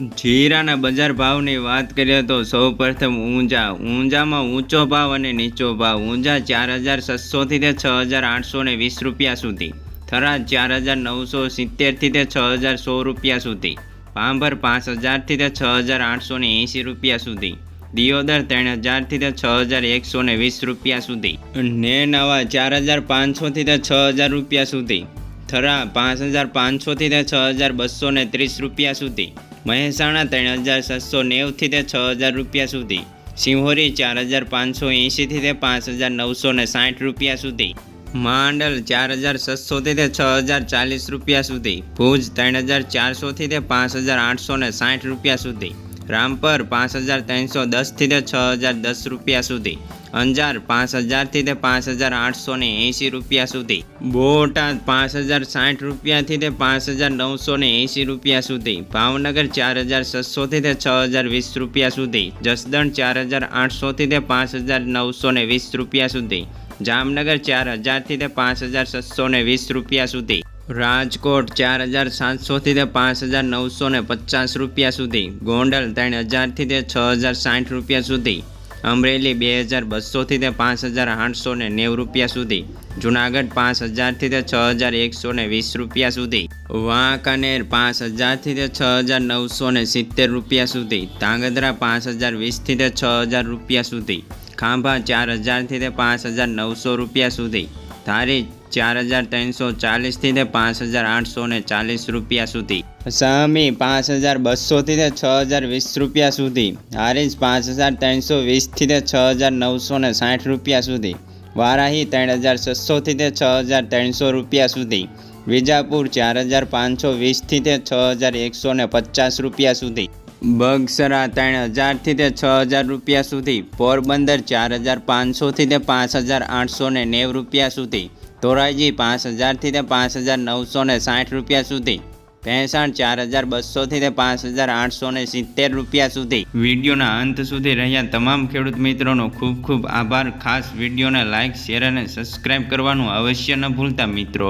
જીરાના બજાર ભાવની વાત કરીએ તો સૌ પ્રથમ ઊંઝા. ઊંઝામાં ઊંચો ભાવ અને નીચો ભાવ. ઊંઝા ચાર હજાર છસોથી તે છ હજાર આઠસો ને વીસ રૂપિયા સુધી. થરાદ ચાર હજાર નવસો સિત્તેરથી તે છ હજાર સો રૂપિયા સુધી. પાંભર પાંચ હજારથી તે છ હજાર આઠસો ને એંસી રૂપિયા સુધી. દિયોદર ત્રણ હજારથી તે છ હજાર એકસો ને વીસ રૂપિયા સુધી. ને નવા ચાર હજાર પાંચસોથી તે છ હજાર રૂપિયા સુધી. થરા પાંચ હજાર પાંચસોથી તે છ હજાર બસો ને ત્રીસ રૂપિયા સુધી. મહેસાણા ત્રણ હજાર સાતસો નેવથી તે છ હજાર રૂપિયા સુધી. સિંહોરી ચાર હજાર પાંચસો એંશીથી તે પાંચ હજાર નવસો ને સાઠ રૂપિયા સુધી. માંડલ ચાર હજાર છસોથી તે છ હજાર ચાલીસ રૂપિયા સુધી. ભુજ ત્રણ હજાર ચારસોથી તે પાંચ હજાર આઠસો ને સાઠ રૂપિયા સુધી. રામપર પાંચ હજાર ત્રણસો દસથી તે છ હજાર દસ રૂપિયા સુધી. અંજાર પાંચ હજારથી તે પાંચ હજાર આઠસો ને એંશી રૂપિયા સુધી. બોટાદ પાંચ હજાર સાઠ રૂપિયાથી તે પાંચ હજાર નવસો ને એંશી રૂપિયા સુધી. ભાવનગર ચાર હજાર છસોથી તે છ હજાર વીસ રૂપિયા સુધી. જસદણ ચાર હજાર આઠસોથી તે પાંચ હજાર નવસો ને વીસ રૂપિયા સુધી. જામનગર ચાર હજારથી તે પાંચ હજાર છસો ને વીસ રૂપિયા સુધી. રાજકોટ ચાર હજાર સાતસોથી તે પાંચ હજાર નવસો ને પચાસ રૂપિયા સુધી. ગોંડલ ત્રણ હજારથી તે છ હજાર સાઠ રૂપિયા સુધી. અમરેલી બે હજાર બસોથી તે પાંચ હજાર આઠસો ને નેવું રૂપિયા સુધી. જુનાગઢ પાંચ હજારથી તે છ હજાર એકસો ને વીસ રૂપિયા સુધી. વાંકાનેર પાંચ હજારથી તે છ હજાર નવસો ને સિત્તેર રૂપિયા સુધી. ધાંગધ્રા પાંચ હજાર વીસથી તે છ હજાર રૂપિયા સુધી. ખાંભા ચાર હજારથી તે પાંચ હજાર નવસો રૂપિયા સુધી. ધારી ચાર હજાર ત્રણસો ચાલીસથી તે પાંચ હજાર આઠસો ને ચાલીસ રૂપિયા સુધી. સામી પાંચ હજાર બસોથી તે છ હજાર વીસ રૂપિયા સુધી. હારીજ પાંચ હજાર ત્રણસો વીસથી તે છ હજાર નવસો ને સાઠ રૂપિયા સુધી. વારાહી ત્રણ હજાર છસોથી તે છ હજાર ત્રણસો રૂપિયા સુધી. વિજાપુર ચાર હજાર પાંચસો વીસથી તે છ હજાર એકસો ને પચાસ રૂપિયા સુધી. બગસરા ત્રણ હજારથી તે છ હજાર રૂપિયા સુધી, પોરબંદર ચાર હજાર પાંચસોથી તે પાંચ હજાર આઠસો ને નેવું રૂપિયા સુધી, ધોરાજી પાંચ હજારથી તે પાંચ હજાર નવસો ને સાઠ રૂપિયા સુધી, ભેંસાણ ચાર હજાર બસોથી તે પાંચ હજાર આઠસો ને સિત્તેર રૂપિયા સુધી. વિડીયોના અંત સુધી રહ્યા તમામ ખેડૂત મિત્રોનો ખૂબ ખૂબ આભાર. ખાસ વિડીયોને લાઇક શેર અને સબસ્ક્રાઇબ કરવાનું અવશ્ય ન ભૂલતા મિત્રો.